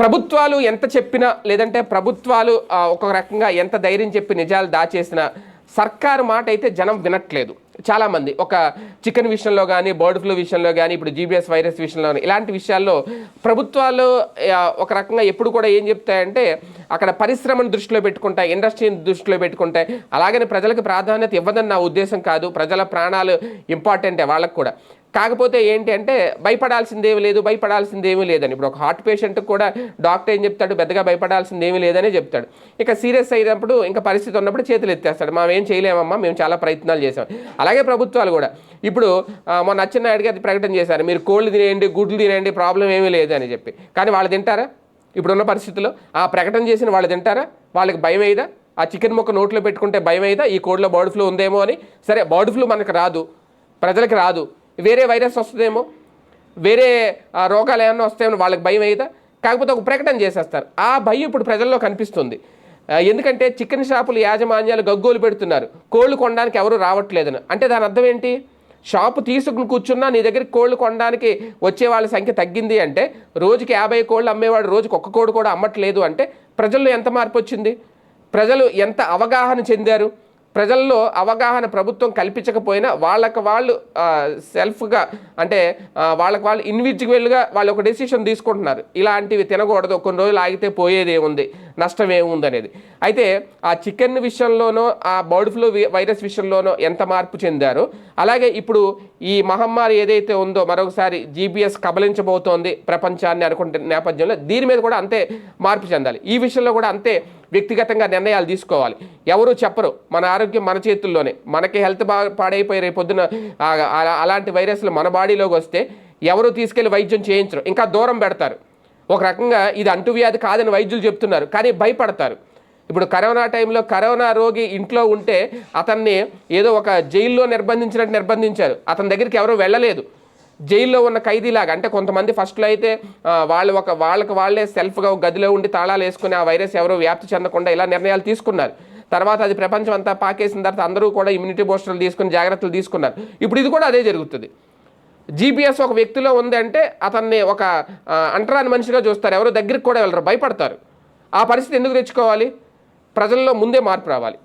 ప్రభుత్వాలు ఎంత చెప్పినా లేదంటే ప్రభుత్వాలు ఒక రకంగా ఎంత ధైర్యం చెప్పి నిజాలు దాచేసినా సర్కారు మాట అయితే జనం వినట్లేదు. చాలామంది ఒక చికెన్ విషయంలో కానీ బర్డ్ ఫ్లూ విషయంలో కానీ ఇప్పుడు జీబీఎస్ వైరస్ విషయంలో కానీ ఇలాంటి విషయాల్లో ప్రభుత్వాలు ఒక రకంగా ఎప్పుడు కూడా ఏం చెప్తాయంటే అక్కడ పరిశ్రమను దృష్టిలో పెట్టుకుంటాయి ఇండస్ట్రీని దృష్టిలో పెట్టుకుంటాయి. అలాగని ప్రజలకు ప్రాధాన్యత ఇవ్వదని నా ఉద్దేశం కాదు. ప్రజల ప్రాణాలు ఇంపార్టెంటే వాళ్ళకు కూడా. కాకపోతే ఏంటి అంటే భయపడాల్సిందేమీ లేదు భయపడాల్సిందేమీ లేదని. ఇప్పుడు ఒక హార్ట్ పేషెంట్ కూడా డాక్టర్ ఏం చెప్తాడు? పెద్దగా భయపడాల్సిందేమీ లేదనే చెప్తాడు. ఇక సీరియస్ అయినప్పుడు ఇంకా పరిస్థితి ఉన్నప్పుడు చేతులు ఎత్తేస్తాడు. మేము ఏం చేయలేమమ్మా మేము చాలా ప్రయత్నాలు చేసాం అలాగే ప్రభుత్వాలు కూడా. ఇప్పుడు మొన్న అచ్చెన్నాయుడు గారి ప్రకటన చేశారు. మీరు కోళ్ళు తినేయండి గుడ్లు తినేయండి ప్రాబ్లం ఏమీ లేదు అని చెప్పి. కానీ వాళ్ళు తింటారా? ఇప్పుడున్న పరిస్థితుల్లో ఆ ప్రకటన చేసిన వాళ్ళు తింటారా? వాళ్ళకి భయం అయిదా ఆ చికెన్ ముక్క నోట్లో పెట్టుకుంటే భయం అయిదా ఈ కోడిలో బర్డ్ ఫ్లూ ఉందేమో అని. సరే బర్డ్ ఫ్లూ మనకు రాదు. ప్రజలకు రాదు. వేరే వైరస్ వస్తుందేమో వేరే రోగాలు ఏమన్నా వస్తాయేమో వాళ్ళకి భయం అయితే కాకపోతే ఒక ప్రకటన చేసేస్తారు. ఆ భయం ఇప్పుడు ప్రజల్లో కనిపిస్తుంది. ఎందుకంటే చికెన్ షాపులు యాజమాన్యాలు గగ్గోలు పెడుతున్నారు. కోళ్ళు కొనడానికి ఎవరు రావట్లేదని. అంటే దాని అర్థం ఏంటి? షాపు తీసుకుని కూర్చున్నా నీ దగ్గర కోళ్ళు కొనడానికి వచ్చే వాళ్ళ సంఖ్య తగ్గింది అంటే రోజుకి యాభై కోళ్ళు అమ్మేవాడు రోజుకి ఒక్క కోడి కూడా అమ్మట్లేదు అంటే ప్రజల్లో ఎంత మార్పు వచ్చింది? ప్రజలు ఎంత అవగాహన చెందారు? ప్రజల్లో అవగాహన ప్రభుత్వం కల్పించకపోయినా వాళ్ళకి వాళ్ళు సెల్ఫ్గా అంటే వాళ్ళకి వాళ్ళు ఇండివిజువల్గా వాళ్ళు ఒక డెసిషన్ తీసుకుంటున్నారు. ఇలాంటివి తినకూడదు కొన్ని రోజులు ఆగితే పోయేది ఏముంది? నష్టం ఏముంది అనేది. అయితే ఆ చికెన్ విషయంలోనో ఆ బర్డ్ ఫ్లూ వైరస్ విషయంలోనో ఎంత మార్పు చెందారో? అలాగే ఇప్పుడు ఈ మహమ్మారి ఏదైతే ఉందో మరొకసారి జీబీఎస్ కబలించబోతోంది ప్రపంచాన్ని అనుకుంటున్న నేపథ్యంలో దీని మీద కూడా అంతే మార్పు చెందాలి. ఈ విషయంలో కూడా అంతే వ్యక్తిగతంగా నిర్ణయాలు తీసుకోవాలి. ఎవరు చెప్పరు. మన ఆరోగ్యం మన చేతుల్లోనే. మనకి హెల్త్ బాగా పాడైపోయి రేపు పొద్దున అలా- అలాంటి వైరస్లు మన బాడీలోకి వస్తే ఎవరు తీసుకెళ్ళి వైద్యం చేయించరు. ఇంకా దూరం పెడతారు. ఒక రకంగా ఇది అంటువ్యాధి కాదని వైద్యులు చెప్తున్నారు. కానీ భయపడతారు. ఇప్పుడు కరోనా టైంలో కరోనా రోగి ఇంట్లో ఉంటే అతన్ని ఏదో ఒక జైల్లో నిర్బంధించినట్టు నిర్బంధించారు. అతని దగ్గరికి ఎవరు వెళ్ళలేదు. జైల్లో ఉన్న ఖైదీలాగా అంటే కొంతమంది ఫస్ట్లో అయితే వాళ్ళు ఒక వాళ్ళకి వాళ్ళే సెల్ఫ్గా ఒక గదిలో ఉండి తాళాలు వేసుకుని ఆ వైరస్ ఎవరో వ్యాప్తి చెందకుండా ఇలా నిర్ణయాలు తీసుకున్నారు. తర్వాత అది ప్రపంచం అంతా పాకేసిన తర్వాత అందరూ కూడా ఇమ్యూనిటీ బూస్టర్లు తీసుకుని జాగ్రత్తలు తీసుకున్నారు. ఇప్పుడు ఇది కూడా అదే జరుగుతుంది. జీపీఎస్ ఒక వ్యక్తిలో ఉంది అంటే అతన్ని ఒక అంటరాని మనిషిగా చూస్తారు. ఎవరు దగ్గరికి కూడా వెళ్ళరు భయపడతారు. ఆ పరిస్థితి ఎందుకు తెచ్చుకోవాలి? ప్రజల్లో ముందే మార్పు రావాలి.